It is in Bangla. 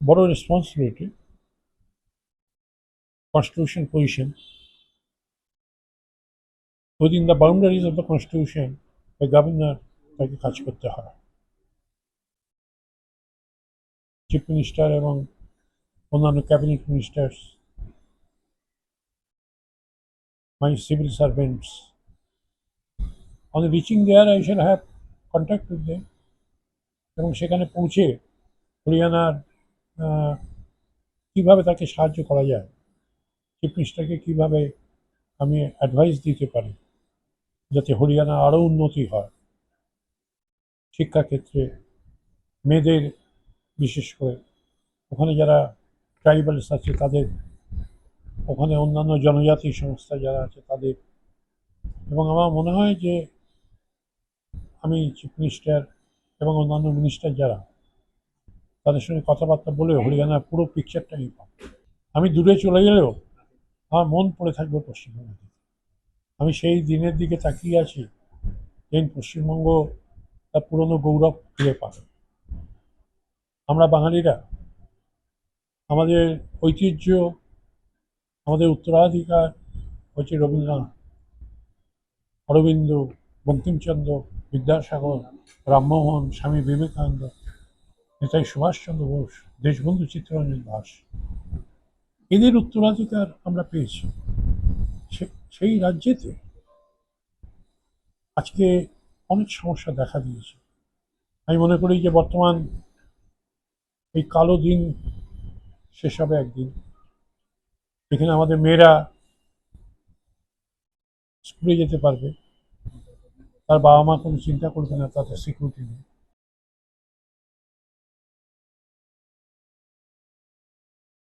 বড় responsibility constitution position within the boundaries of the constitution বা গভর্নর তাকে কাজ করতে হয়। চিফ মিনিস্টার এবং অন্যান্য cabinet ministers my civil servants on reaching there I shall have contact with them এবং সেখানে পৌঁছে হরিয়ানার কীভাবে তাকে সাহায্য করা যায়? চিফ মিনিস্টারকে কীভাবে আমি অ্যাডভাইস দিতে পারি যাতে হরিয়ানা আরও উন্নতি হয়? শিক্ষাক্ষেত্রে মেয়েদের, বিশেষ করে ওখানে যারা ট্রাইবালস আছে তাদের, ওখানে অন্যান্য জনজাতি সংস্থা যারা আছে তাদের। এবং আমার মনে হয় যে আমি চিফ মিনিস্টার এবং অন্যান্য মিনিস্টার যারা তাদের সঙ্গে কথাবার্তা বলে হরিয়ানার পুরো পিকচারটা আমি পাবো। আমি দূরে চলে গেলেও আমার মন পড়ে থাকবে পশ্চিমবঙ্গে আমি সেই দিনের দিকে তাকিয়ে আছি যেদিন পশ্চিমবঙ্গ তার পুরনো গৌরব ফিরে পাবে। আমরা বাঙালিরা, আমাদের ঐতিহ্য, আমাদের উত্তরাধিকার হচ্ছে রবীন্দ্রনাথ, অরবিন্দ, বঙ্কিমচন্দ্র, বিদ্যাসাগর, রামমোহন, স্বামী বিবেকানন্দ নেতাজি সুভাষচন্দ্র বোস, দেশবন্ধু চিত্তরঞ্জন দাস। এদের উত্তরাধিকার আমরা পেয়েছি। সেই রাজ্যেতে আজকে অনেক সমস্যা দেখা দিয়েছে। আমি মনে করি যে বর্তমান এই কালো দিন শেষ হবে একদিন। এখানে আমাদের মেয়েরা স্কুলে যেতে পারবে। তার বাবা মা কোনো চিন্তা করবে না, তাদের সিকিউরিটি নেই।